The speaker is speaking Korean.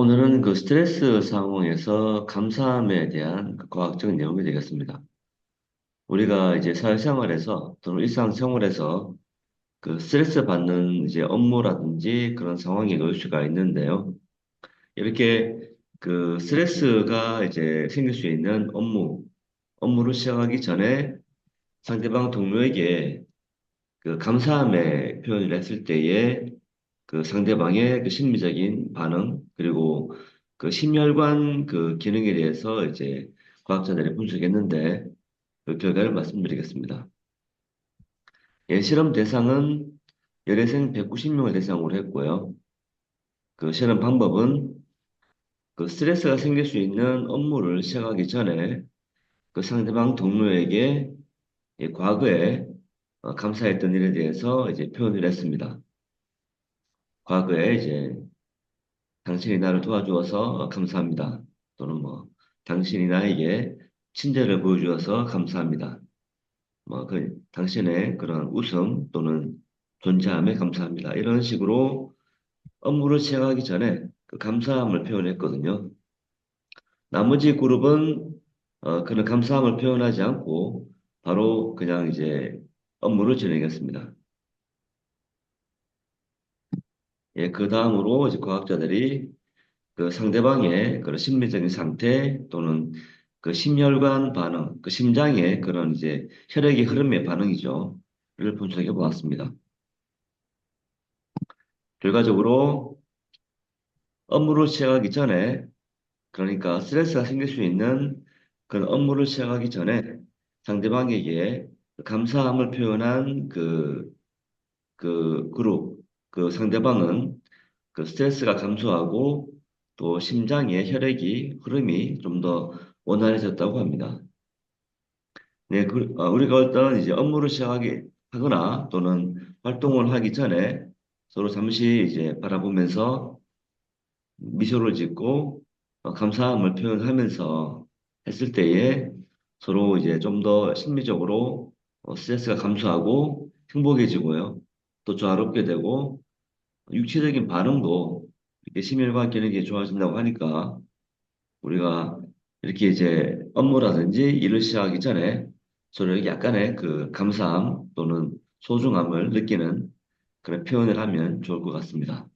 오늘은 그 스트레스 상황에서 감사함에 대한 그 과학적 내용이 되겠습니다. 우리가 이제 사회생활에서 또는 일상생활에서 그 스트레스 받는 이제 업무라든지 그런 상황이 놓일 수가 있는데요. 이렇게 그 스트레스가 이제 생길 수 있는 업무, 업무를 시작하기 전에 상대방 동료에게 그 감사함의 표현을 했을 때에 그 상대방의 그 심리적인 반응, 그리고 그 심혈관 그 기능에 대해서 이제 과학자들이 분석했는데 그 결과를 말씀드리겠습니다. 예, 실험 대상은 열애생 190명을 대상으로 했고요. 그 실험 방법은 그 스트레스가 생길 수 있는 업무를 시작하기 전에 그 상대방 동료에게 예, 과거에 어, 감사했던 일에 대해서 이제 표현을 했습니다. 과거에 이제 당신이 나를 도와주어서 감사합니다. 또는 뭐 당신이 나에게 친절을 보여주어서 감사합니다. 뭐 그 당신의 그런 웃음 또는 존재함에 감사합니다. 이런 식으로 업무를 시작하기 전에 그 감사함을 표현했거든요. 나머지 그룹은 어, 그런 감사함을 표현하지 않고 바로 그냥 이제 업무를 진행했습니다. 예, 그 다음으로 이제 과학자들이 그 상대방의 그런 심리적인 상태 또는 그 심혈관 반응, 그 심장의 그런 이제 혈액의 흐름의 반응이죠. 를 분석해 보았습니다. 결과적으로 업무를 시작하기 전에 그러니까 스트레스가 생길 수 있는 그런 업무를 시작하기 전에 상대방에게 감사함을 표현한 그, 그 그룹, 그 상대방은 그 스트레스가 감소하고 또 심장의 혈액이 흐름이 좀 더 원활해졌다고 합니다. 네, 그, 어, 우리가 어떤 이제 업무를 시작하기 하거나 또는 활동을 하기 전에 서로 잠시 이제 바라보면서 미소를 짓고 어, 감사함을 표현하면서 했을 때에 서로 이제 좀 더 심리적으로 어, 스트레스가 감소하고 행복해지고요. 또 조화롭게 되고 육체적인 반응도 이렇게 심혈관 기능이 좋아진다고 하니까 우리가 이렇게 이제 업무라든지 일을 시작하기 전에 서로 약간의 그 감사함 또는 소중함을 느끼는 그런 표현을 하면 좋을 것 같습니다.